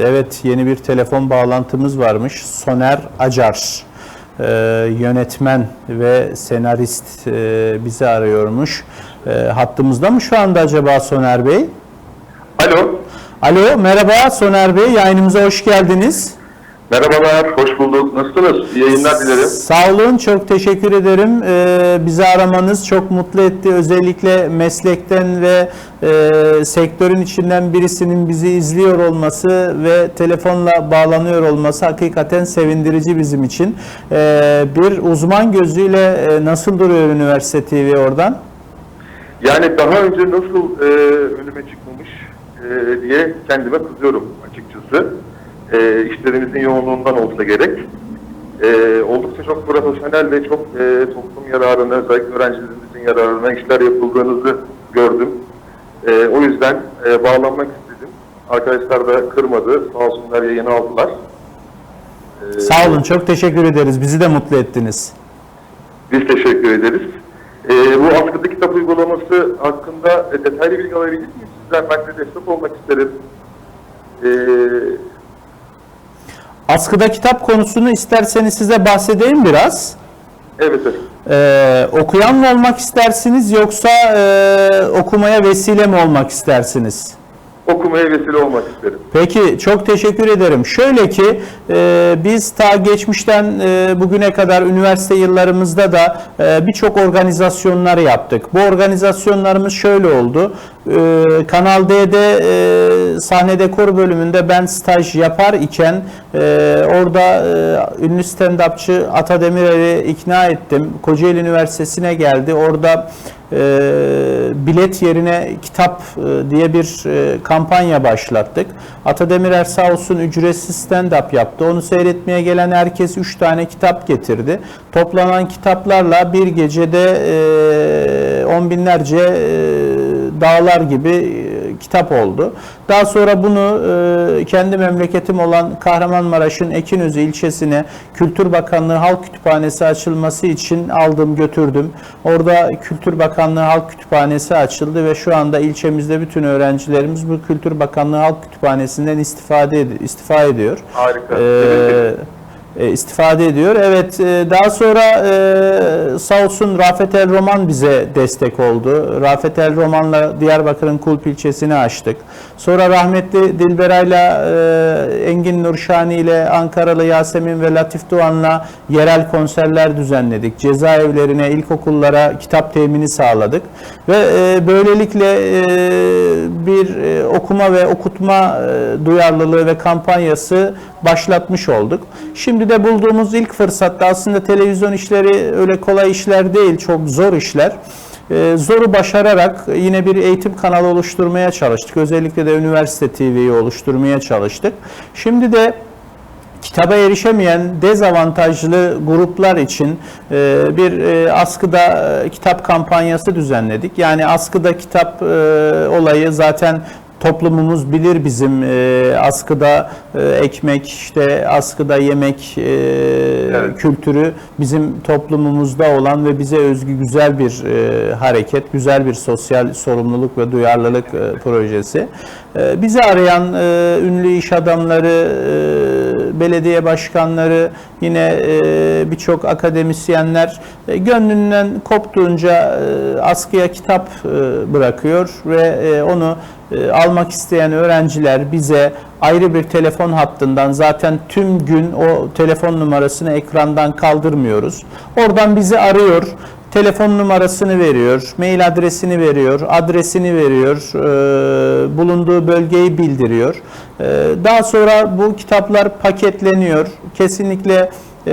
Evet yeni bir telefon bağlantımız varmış. Soner Acar e, yönetmen ve senarist e, bizi arıyormuş. E, hattımızda mı şu anda acaba Soner Bey? Alo, Alo merhaba Soner Bey yayınımıza hoş geldiniz. Merhabalar, hoş bulduk. Nasılsınız? İyi yayınlar dilerim. Sağ olun, çok teşekkür ederim. Ee, bizi aramanız çok mutlu etti. Özellikle meslekten ve e, sektörün içinden birisinin bizi izliyor olması ve telefonla bağlanıyor olması hakikaten sevindirici bizim için. Ee, bir uzman gözüyle e, nasıl duruyor Üniversite TV oradan? Yani daha önce nasıl e, önüme çıkmamış e, diye kendime kızıyorum açıkçası. E, işlerimizin yoğunluğundan olsa gerek. E, oldukça çok profesyonel ve çok e, toplum yararına, özellikle öğrencilerimizin yararına işler yapıldığınızı gördüm. E, o yüzden e, bağlanmak istedim. Arkadaşlar da kırmadı, sağ olsunlar yayını aldılar. E, Sağ olun, çok teşekkür ederiz. Bizi de mutlu ettiniz. Biz teşekkür ederiz. Ee, bu askıda kitap uygulaması hakkında e, detaylı bilgi alabilir miyim sizden? Ben de destek olmak isterim. Ee, Askıda kitap konusunu isterseniz size bahsedeyim biraz. evet, evet. Ee, okuyan mı olmak istersiniz yoksa e, okumaya vesile mi olmak istersiniz? Okumaya vesile olmak isterim. Peki çok teşekkür ederim. Şöyle ki e, biz ta geçmişten e, bugüne kadar üniversite yıllarımızda da e, birçok organizasyonlar yaptık. Bu organizasyonlarımız şöyle oldu. E, Kanal D'de e, sahne dekor bölümünde ben staj yapar iken e, orada e, ünlü stand-upçı Ata Demirer'i ikna ettim. Kocaeli Üniversitesi'ne geldi. Orada e, bilet yerine kitap e, diye bir e, kampanya başlattık. Ata Demirer sağ olsun ücretsiz stand-up yaptı. Onu seyretmeye gelen herkes 3 tane kitap getirdi. Toplanan kitaplarla bir gecede e, on binlerce e, dağlar gibi e, kitap oldu. Daha sonra bunu e, kendi memleketim olan Kahramanmaraş'ın Ekinözü ilçesine Kültür Bakanlığı Halk Kütüphanesi açılması için aldım götürdüm. Orada Kültür Bakanlığı Halk Kütüphanesi açıldı ve şu anda ilçemizde bütün öğrencilerimiz bu Kültür Bakanlığı Halk Kütüphanesi'nden istifade ed- istifa ediyor. Harika. Ee, e, istifade ediyor. Evet, e, daha sonra e, sağ olsun Rafet El Roman bize destek oldu. Rafet El Roman'la Diyarbakır'ın Kulp ilçesini açtık. Sonra rahmetli Dilberay'la e, Engin Nurşani ile Ankaralı Yasemin ve Latif Doğan'la yerel konserler düzenledik. Cezaevlerine, ilkokullara kitap temini sağladık. Ve e, böylelikle bir okuma ve okutma duyarlılığı ve kampanyası başlatmış olduk. Şimdi de bulduğumuz ilk fırsatta aslında televizyon işleri öyle kolay işler değil, çok zor işler. Ee, zoru başararak yine bir eğitim kanalı oluşturmaya çalıştık. Özellikle de üniversite TV'yi oluşturmaya çalıştık. Şimdi de kitaba erişemeyen dezavantajlı gruplar için e, bir e, askıda e, kitap kampanyası düzenledik. Yani askıda kitap olayı zaten toplumumuz bilir bizim e, askıda e, ekmek işte askıda yemek e, kültürü bizim toplumumuzda olan ve bize özgü güzel bir e, hareket, güzel bir sosyal sorumluluk ve duyarlılık e, projesi. E, bizi arayan e, ünlü iş adamları, e, belediye başkanları, yine e, birçok akademisyenler e, gönlünden koptuğunca e, askıya kitap e, bırakıyor ve e, onu e, almak isteyen öğrenciler bize ayrı bir telefon hattından zaten tüm gün o telefon numarasını ekrandan kaldırmıyoruz. Oradan bizi arıyor. Telefon numarasını veriyor, mail adresini veriyor, adresini veriyor, e, bulunduğu bölgeyi bildiriyor. E, daha sonra bu kitaplar paketleniyor. Kesinlikle e,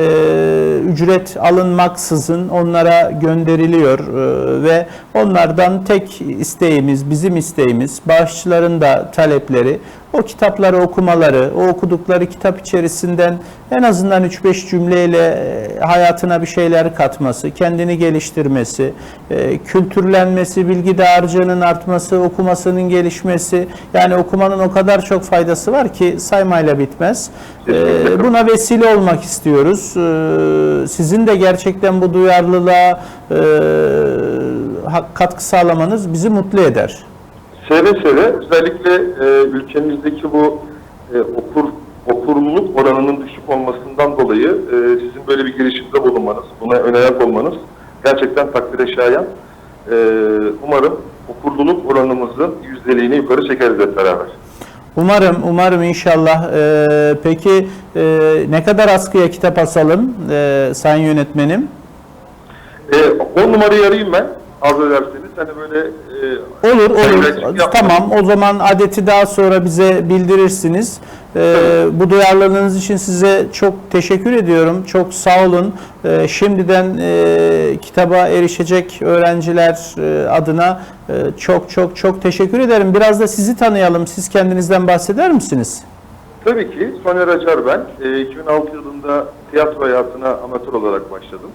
ücret alınmaksızın onlara gönderiliyor e, ve onlardan tek isteğimiz, bizim isteğimiz, bağışçıların da talepleri o kitapları okumaları, o okudukları kitap içerisinden en azından 3-5 cümleyle e, hayatına bir şeyler katması, kendini geliştirmesi, e, kültürlenmesi, bilgi dağarcığının artması, okumasının gelişmesi. Yani okumanın o kadar çok faydası var ki saymayla bitmez. E, Buna vesile olmak istiyoruz. Sizin de gerçekten bu duyarlılığa katkı sağlamanız bizi mutlu eder. Seve seve özellikle e, ülkemizdeki bu e, okur okurluluk oranının düşük olmasından dolayı e, sizin böyle bir girişimde bulunmanız, buna ön ayak olmanız gerçekten takdire şayan. E, umarım okurluluk oranımızın yüzdeliğini yukarı çekeriz hep beraber. Umarım, umarım inşallah. Ee, peki e, ne kadar askıya kitap asalım e, sayın yönetmenim? E, 10 numarayı arayayım ben. Arzu ederseniz. Hani böyle e, Olur, olur. Tamam, o zaman adeti daha sonra bize bildirirsiniz. Ee, bu duyarlılığınız için size çok teşekkür ediyorum. Çok sağ olun. Ee, şimdiden e, kitaba erişecek öğrenciler e, adına e, çok çok çok teşekkür ederim. Biraz da sizi tanıyalım. Siz kendinizden bahseder misiniz? Tabii ki. Soner Acar ben. E, 2006 yılında tiyatro hayatına amatör olarak başladım.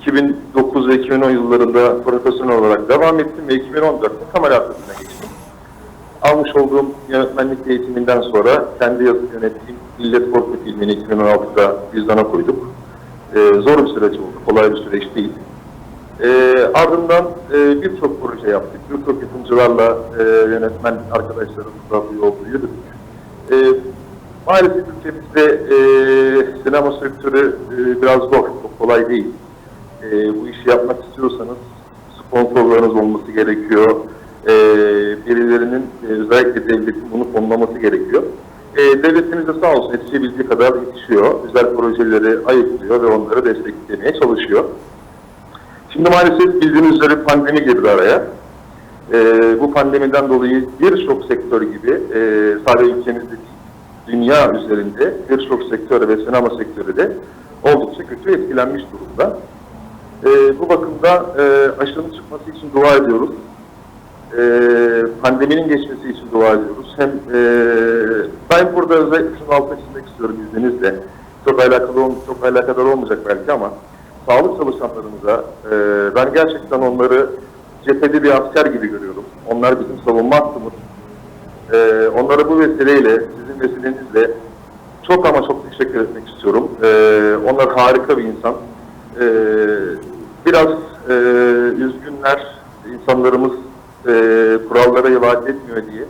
2009 ve 2010 yıllarında profesyonel olarak devam ettim ve 2014'te kamera arkasına geçtim. Almış olduğum yönetmenlik eğitiminden sonra kendi yazıp yönettiğim Millet Korku filmini 2016'da vizyona koyduk. E, zor bir süreç oldu, kolay bir süreç değil. E, ardından e, birçok proje yaptık. Birçok yapımcılarla e, yönetmen arkadaşlarımızla bu yolda yürüdük. E, maalesef ülkemizde e, sinema sektörü e, biraz zor, çok kolay değil. E, bu işi yapmak istiyorsanız sponsorlarınız olması gerekiyor. E, birilerinin e, özellikle devletin bunu fonlaması gerekiyor. E, devletimiz de sağ olsun yetişebildiği kadar yetişiyor. Güzel projeleri ayıklıyor ve onları desteklemeye çalışıyor. Şimdi maalesef bildiğiniz üzere pandemi girdi araya. Ee, bu pandemiden dolayı birçok sektör gibi e, sadece ülkemizde dünya üzerinde birçok sektör ve sinema sektörü de oldukça kötü etkilenmiş durumda. Ee, bu bakımda e, aşının çıkması için dua ediyoruz. Ee, pandeminin geçmesi için dua ediyoruz. Hem e, ben burada özellikle şunu altına çizmek istiyorum izninizle. Çok alakalı çok alakadar olmayacak belki ama sağlık çalışanlarımıza e, ben gerçekten onları cephede bir asker gibi görüyorum. Onlar bizim savunma hattımız. E, onlara bu vesileyle, sizin vesilenizle çok ama çok teşekkür etmek istiyorum. E, onlar harika bir insan. E, biraz e, üzgünler, insanlarımız e, kurallara riayet etmiyor diye.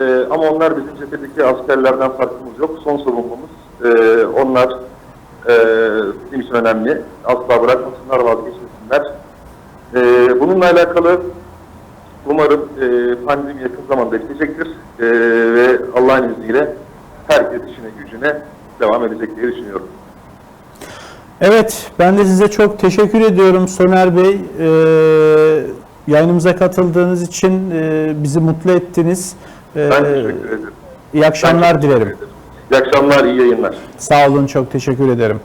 E, ama onlar bizim cephedeki askerlerden farkımız yok. Son savunmamız. E, onlar e, bizim için önemli. Asla bırakmasınlar, vazgeçmesinler. E, bununla alakalı umarım e, pandemi yakın zamanda bitecektir. E, ve Allah'ın izniyle herkes işine gücüne devam edecek diye düşünüyorum. Evet, ben de size çok teşekkür ediyorum Soner Bey. Ee, yayınımıza katıldığınız için e, bizi mutlu ettiniz. Ee, Ben teşekkür ederim. iyi akşamlar dilerim. İyi akşamlar, iyi yayınlar. Sağ olun, çok teşekkür ederim.